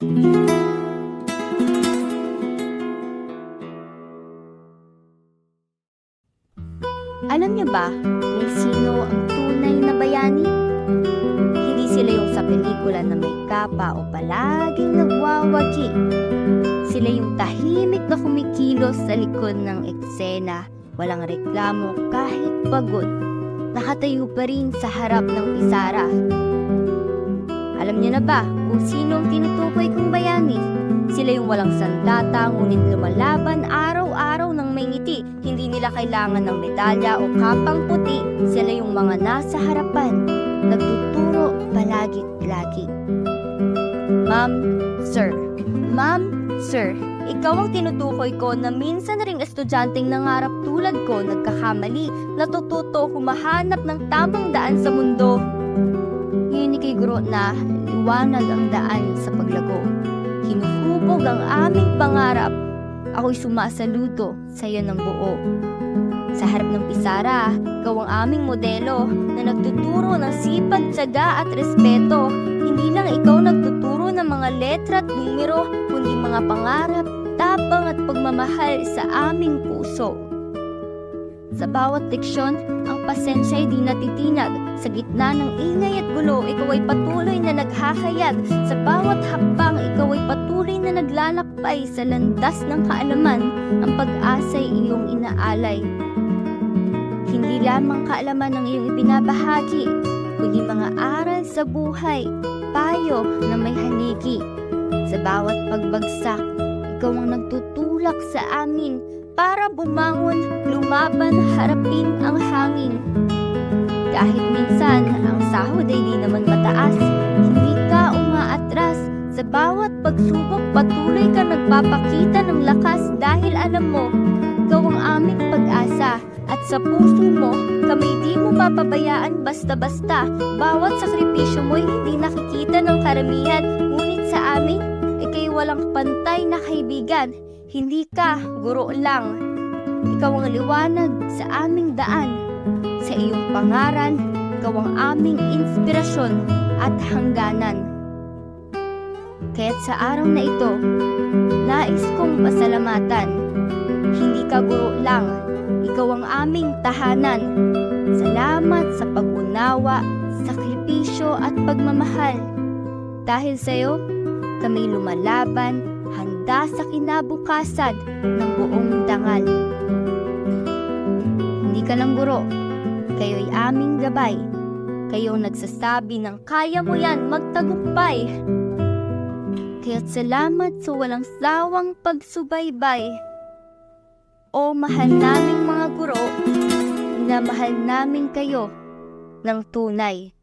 Alam niyo ba kung sino ang tunay na bayani? Hindi sila yung sa pelikula na may kapa o palaging nagwawagi. Sila yung tahimik na kumikilos sa likod ng eksena, walang reklamo kahit pagod. Nakatayo pa rin sa harap ng pisara. Alam niyo na ba kung sino ang tinutukoy kong bayani? Sila yung walang sandata ngunit lumalaban araw-araw ng may ngiti. Hindi nila kailangan ng medalya o kapang puti. Sila yung mga nasa harapan, nagtuturo palagi-lagi. Ma'am, sir. Ma'am, sir. Ikaw ang tinutukoy ko na minsan na ring estudyanteng nangarap tulad ko nagkakamali, natututo humahanap ng tamang daan sa mundo. Guro na liwanag ang daan sa paglago. Hinuhubog ang aming pangarap. Ako'y sumasaludo sa iyo ng buo. Sa harap ng pisara, ikaw ang aming modelo na nagtuturo ng sipag, tiyaga at respeto. Hindi lang ikaw nagtuturo ng mga letra at numero, kundi mga pangarap, tapang at pagmamahal sa aming puso. Sa bawat leksyon, ang pasensya ay di natitinag. Sa gitna ng ingay at gulo, ikaw ay patuloy na naghahayag. Sa bawat hakbang, ikaw ay patuloy na naglalakbay sa landas ng kaalaman. Ang pag-asa ay iyong inaalay. Hindi lamang kaalaman ang iyong ibinabahagi, kundi mga aral sa buhay, payo na may haniki. Sa bawat pagbagsak, ikaw ang nagtutulak sa amin para bumangon, lumaban, harapin ang hangin. Kahit minsan ang sahod ay di naman mataas, hindi ka umaatras. Sa bawat pagsubok patuloy ka nagpapakita ng lakas dahil alam mo, ikaw ang aming pag-asa. At sa puso mo, kami di mo papabayaan basta-basta. Bawat sakripisyo mo'y hindi nakikita ng karamihan, ngunit sa amin, ikay walang pantay na kaibigan. Hindi ka guro lang. Ikaw ang liwanag sa aming daan. Sa iyong pangaran, ikaw ang aming inspirasyon at hangganan. Kaya't sa araw na ito, nais kong pasalamatan. Hindi ka guro lang, ikaw ang aming tahanan. Salamat sa pag-unawa, sakripisyo at pagmamahal. Dahil sa iyo, kami lumalaban, handa sa kinabukasan ng buong dangal. Hindi ka lang guro, kayo'y aming gabay. Kayo ang nagsasabi ng kaya mo yan magtagumpay. Kaya't salamat sa walang sawang pagsubaybay. O mahal naming mga guro, na mahal namin kayo ng tunay.